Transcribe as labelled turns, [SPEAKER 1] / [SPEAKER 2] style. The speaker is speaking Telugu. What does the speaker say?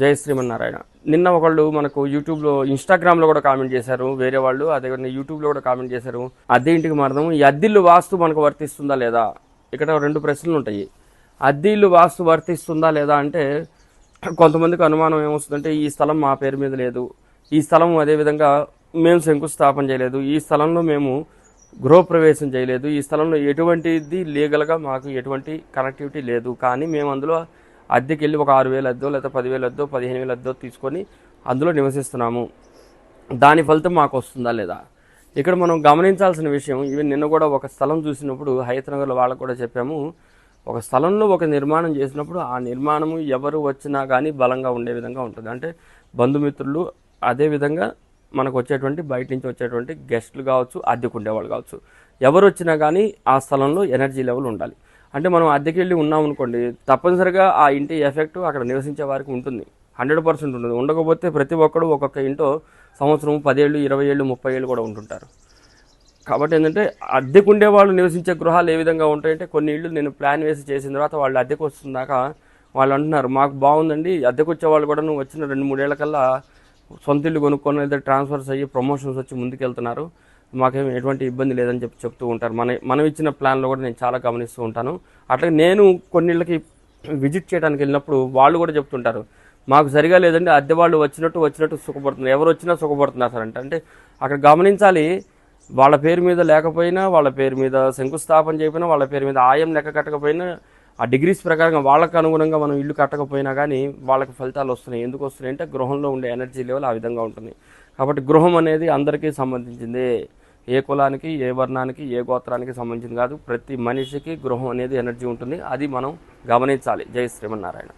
[SPEAKER 1] జయ శ్రీమన్నారాయణ. నిన్న ఒకళ్ళు మనకు యూట్యూబ్లో ఇన్స్టాగ్రామ్లో కూడా కామెంట్ చేశారు వేరే వాళ్ళు అదే యూట్యూబ్లో కూడా కామెంట్ చేశారు. అద్దె ఇంటికి మారదాం ఈ అద్దిల్లు వాస్తు మనకు వర్తిస్తుందా లేదా? ఇక్కడ రెండు ప్రశ్నలు ఉంటాయి. అద్దిల్లు వాస్తు వర్తిస్తుందా లేదా అంటే కొంతమందికి అనుమానం ఏమొస్తుందంటే ఈ స్థలం మా పేరు మీద లేదు. ఈ స్థలం అదేవిధంగా మేము శంకుస్థాపన చేయలేదు. ఈ స్థలంలో మేము గృహప్రవేశం చేయలేదు. ఈ స్థలంలో ఎటువంటిది లీగల్గా మాకు ఎటువంటి కనెక్టివిటీ లేదు. కానీ మేము అందులో అద్దెకి వెళ్ళి ఒక ఆరు వేలు అద్దో లేదా పదివేలు అద్దో పదిహేను వేలు అద్దో తీసుకొని అందులో నివసిస్తున్నాము. దాని ఫలితం మాకు వస్తుందా లేదా? ఇక్కడ మనం గమనించాల్సిన విషయం ఈవెన్ నిన్న కూడా ఒక స్థలం చూసినప్పుడు హైతనగర్లో వాళ్ళకు కూడా చెప్పాము. ఒక స్థలంలో ఒక నిర్మాణం చేసినప్పుడు ఆ నిర్మాణము ఎవరు వచ్చినా కానీ బలంగా ఉండే విధంగా ఉంటుంది. అంటే బంధుమిత్రులు అదేవిధంగా మనకు వచ్చేటువంటి బయట నుంచి వచ్చేటువంటి గెస్టులు కావచ్చు అద్దెకు ఉండేవాళ్ళు కావచ్చు. ఎవరు వచ్చినా కానీ ఆ స్థలంలో ఎనర్జీ లెవెల్ ఉండాలి. అంటే మనం అద్దెకి వెళ్ళి ఉన్నాం అనుకోండి తప్పనిసరిగా ఆ ఇంటి ఎఫెక్ట్ అక్కడ నివసించే వారికి ఉంటుంది. హండ్రెడ్ పర్సెంట్ ఉంటుంది. ఉండకపోతే ప్రతి ఒక్కడు ఒక్కొక్క ఇంటో సంవత్సరం పదేళ్ళు ఇరవై ఏళ్ళు ముప్పై ఏళ్ళు కూడా ఉంటుంటారు. కాబట్టి ఏంటంటే అద్దెకు ఉండే వాళ్ళు నివసించే గృహాలు ఏ విధంగా ఉంటాయంటే కొన్ని ఇళ్ళు నేను ప్లాన్ వేసి చేసిన తర్వాత వాళ్ళు అద్దెకు వస్తుందాక వాళ్ళు అంటున్నారు మాకు బాగుందండి అద్దెకు వచ్చే వాళ్ళు కూడా నువ్వు వచ్చిన రెండు మూడేళ్ళ కల్లా సొంత ఇల్లు కొనుక్కొని లేదా ట్రాన్స్ఫర్స్ అయ్యి ప్రమోషన్స్ వచ్చి ముందుకెళ్తున్నారు. మాకేం ఎటువంటి ఇబ్బంది లేదని చెప్పి చెప్తూ ఉంటారు. మన మనం ఇచ్చిన ప్లాన్లో కూడా నేను చాలా గమనిస్తూ ఉంటాను. అట్లాగే నేను కొన్నిళ్ళకి విజిట్ చేయడానికి వెళ్ళినప్పుడు వాళ్ళు కూడా చెప్తుంటారు మాకు సరిగా లేదండి అద్దె వాళ్ళు వచ్చినట్టు వచ్చినట్టు సుఖపడుతున్నారు. ఎవరు వచ్చినా సుఖపడుతున్నారు సార్. అంటే అంటే అక్కడ గమనించాలి వాళ్ళ పేరు మీద లేకపోయినా వాళ్ళ పేరు మీద శంకుస్థాపన చేయకపోయినా వాళ్ళ పేరు మీద ఆయం లెక్క కట్టకపోయినా ఆ డిగ్రీస్ ప్రకారంగా వాళ్ళకు అనుగుణంగా మనం ఇల్లు కట్టకపోయినా కానీ వాళ్ళకి ఫలితాలు వస్తున్నాయి. ఎందుకు వస్తున్నాయి అంటే గృహంలో ఉండే ఎనర్జీ లెవెల్ ఆ విధంగా ఉంటుంది. కాబట్టి గృహం అనేది అందరికీ సంబంధించింది. ఏ కులానికి ఏ వర్ణానికి ఏ గోత్రానికి సంబంధించింది కాదు. ప్రతి మనిషికి గృహం అనేది ఎనర్జీ ఉంటుంది. అది మనం గమనించాలి. జై శ్రీమన్నారాయణ.